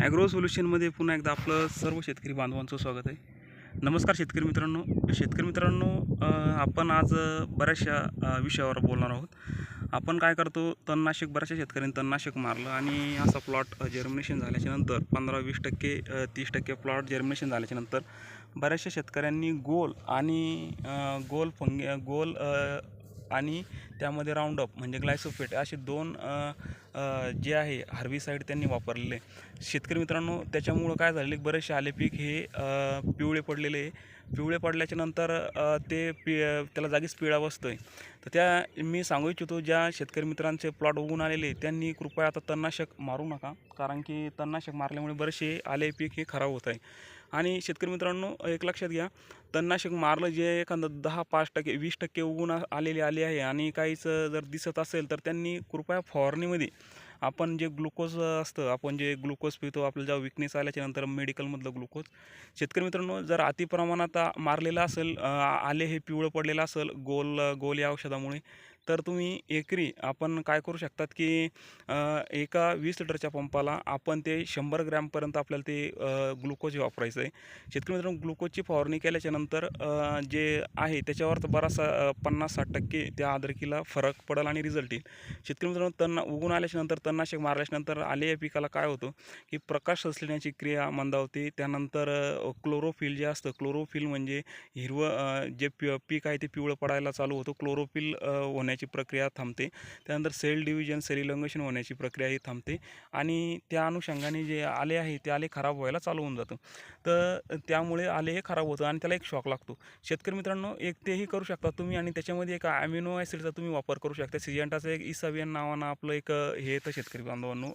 Agro सोल्युशनमध्ये पुन्हा एकदा आपलं सर्व शेतकरी बांधवांचं स्वागत आहे. नमस्कार शेतकरी मित्रांनो. शेतकरी मित्रांनो आपण आज बऱ्याचशा विषयावर बोलणार आहोत. आपण काय करतो तणनाशक बऱ्याचशा शेतकऱ्यांनी तणनाशक मारलं आणि असा प्लॉट जर्मिनेशन झाल्याच्यानंतर पंधरा वीस टक्के तीस टक्के प्लॉट जर्मिनेशन झाल्याच्यानंतर बऱ्याचशा शेतकऱ्यांनी गोल आणि गोल फंगे गोल आणि त्यामध्ये राऊंडअप म्हणजे ग्लायसोफेट असे दोन जे आहे हार्बिसाईड त्यांनी वापरलेले. शेतकरी मित्रांनो त्याच्यामुळं काय झालेले की बरेचसे आले पीक हे पिवळे पडलेले पिवळे पडल्याच्या नंतर ते पि त्याला जागीच पिळा बसतो आहे तर त्या मी सांगू इच्छितो ज्या शेतकरी मित्रांचे प्लॉट उगून आलेले त्यांनी कृपया आता तणनाशक मारू नका. कारण की तणनाशक मारल्यामुळे बरेचसे आले पीक हे खराब होत आहे. आणि शेतकरी मित्रांनो एक लक्षात घ्या तणनाशक मारलं जे एखादं दहा पाच टक्के वीस टक्के उगून आलेले आले आहे आणि काहीच जर दिसत असेल तर त्यांनी कृपया फवारणीमध्ये आपण जे ग्लुकोज असतं आपण जे ग्लुकोज पितो आपल्याला जेव्हा विकनेस आल्याच्यानंतर मेडिकलमधलं ग्लुकोज. शेतकरी मित्रांनो जर अति प्रमाणात मारलेलं असेल आले हे पिवळं पडलेलं असेल गोल गोल या औषधामुळे तर तुम्ही एकरी आपण काय करू शकतात की एका वीस लिटरच्या पंपाला आपण ते शंभर ग्रॅमपर्यंत आपल्याला ते ग्लुकोज वापरायचं आहे शेतकरी मित्रांनो ग्लुकोजची फवारणी केल्याच्यानंतर जे आहे त्याच्यावर तर बराचसा पन्नास साठ टक्के त्या आदरकीला फरक पडेल आणि रिझल्ट येईल. शेतकरी मित्रांनो तण उगून आल्याच्यानंतर तणनाशक मारल्याच्यानंतर आले या पिकाला काय होतं की प्रकाश सचण्याची क्रिया मंदावते. त्यानंतर क्लोरोफिल जे असतं क्लोरोफिल म्हणजे हिरवं जे पि पीक आहे ते पिवळं पडायला चालू होतं. क्लोरोफिल होण्या होण्याची प्रक्रिया थांबते. त्यानंतर सेल डिव्हिजन सेल इलंगेशन होण्याची प्रक्रिया ही थांबते. आणि त्या अनुषंगाने जे आले आहे ते आले खराब व्हायला चालू होऊन जातं. तर त्यामुळे आले हे खराब होतं आणि त्याला एक शॉक लागतो. शेतकरी मित्रांनो एक तेही करू शकता तुम्ही आणि त्याच्यामध्ये एक ॲमिनो ॲसिडचा तुम्ही वापर करू शकता. सिजेंटाचं एक इसावियन नावानं आपलं एक हे येतं शेतकरी बांधवांनो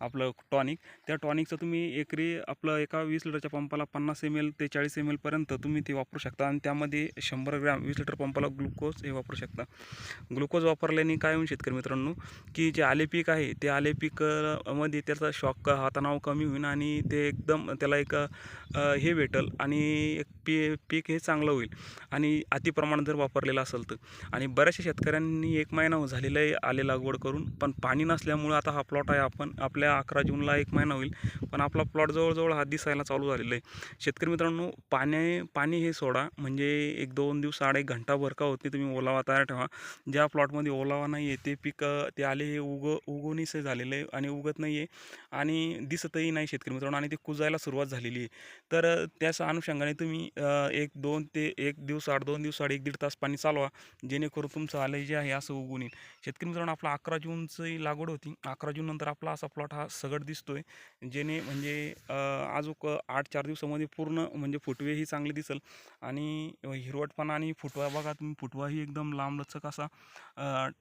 आपलं टॉनिक. त्या टॉनिकचं तुम्ही एकरी आपलं एका वीस लिटरच्या पंपाला पन्नास एम एल ते चाळीस एम एलपर्यंत तुम्ही ते वापरू शकता. आणि त्यामध्ये शंभर ग्रॅम वीस लिटर पंपाला ग्लुकोज हे वापरू शकता. ग्लुकोज वापरल्याने काय होईल शेतकरी मित्रांनो की जे आले पीक आहे ते आले पीकमध्ये त्याचा शॉक हा तणाव कमी होईल आणि ते एकदम त्याला एक हे भेटल आणि एक पी पीक हे चांगलं होईल. आणि अतिप्रमाणात जर वापरलेलं असेल तर. आणि बऱ्याचशा शेतकऱ्यांनी एक महिना झालेलं आहे आले लागवड करून. पण पाणी नसल्यामुळं आता हा प्लॉट आहे आपण आपल्या अकरा जूनला एक महिना होईल पण आपला प्लॉट जवळजवळ हा दिसायला चालू झालेला आहे. शेतकरी मित्रांनो पाणी पाणी हे सोडा म्हणजे एक दोन दिवस आड एक घंटा भरका होते तुम्ही ओलावा तयार ठेवा. ज्या प्लॉटमध्ये ओलावा नाही आहे ते पीक ते आले हे उग उगवणीस झालेलं आहे आणि उगत नाही आहे आणि दिसतही नाही शेतकरी मित्रांनो आणि ते कुजायला सुरुवात झालेली आहे. तर त्याच अनुषंगाने तुम्ही एक दोन ते एक दिवस आड दोन दिवस आड एक दीड तास पाणी चालवा जेणेकरून तुमचं आलं जे आहे असं उगवून येईल. शेतकरी मित्रांनो आपला अकरा जूनची लागवड होती. अकरा जून नंतर आपला असा प्लॉट हा सगट दिसतोय. जेणे म्हणजे आजूक आठ चार दिवसामध्ये पूर्ण म्हणजे फुटवेही चांगले दिसेल आणि हिरवटपणा आणि फुटवा बघा तुम्ही फुटवाही एकदम लांबलचक असा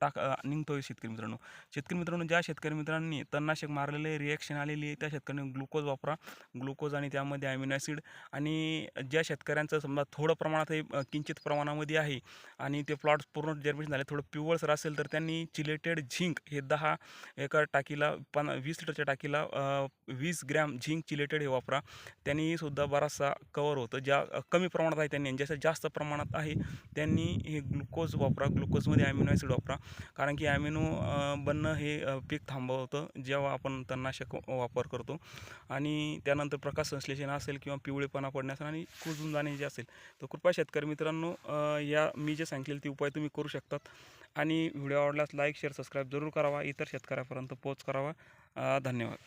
टाक निघतोय शेतकरी मित्रांनो. शेतकरी मित्रांनो ज्या शेतकरी मित्रांनी तणनाशक मारलेले रिॲक्शन आलेली आहे त्या शेतकऱ्यांनी ग्लुकोज वापरा. ग्लुकोज आणि त्यामध्ये ॲमिनो ॲसिड आणि ज्या शेतकऱ्यांचं समजा थोडं प्रमाणात हे किंचित प्रमाणामध्ये आहे आणि ते प्लॉट पूर्ण जर्मिनेशन झाले थोडं पिवळसर असेल तर त्यांनी चिलेटेड झिंक हे दहा एका टाकीला पन वीस लिटरच्या टाकीला वीस ग्रॅम झिंक चिलेटेड हे वापरा. त्यांनी सुद्धा बराचसा कवर होतं. ज्या कमी प्रमाणात आहे त्यांनी. ज्याच्या जास्त प्रमाणात आहे त्यांनी हे ग्लुकोज वापरा. ग्लुकोजमध्ये ॲमिनो ॲसिड वापरा. कारण की ॲमिनो बनणं हे पीक थांबवतं जेव्हा आपण तणनाशक वापर करतो. आणि त्यानंतर प्रकाश संश्लेषण असेल किंवा पिवळेपणा पडण्यास आणि कुजून जाणे जे असेल. तर कृपया शेतकरी मित्रांनो या मी जे सांगितलेले ते उपाय तुम्ही करू शकतात. आणि व्हिडिओ आवडल्यास लाईक शेअर सबस्क्राईब जरूर करावा. इतर शेतकऱ्यापर्यंत पोच करावा. धन्यवाद.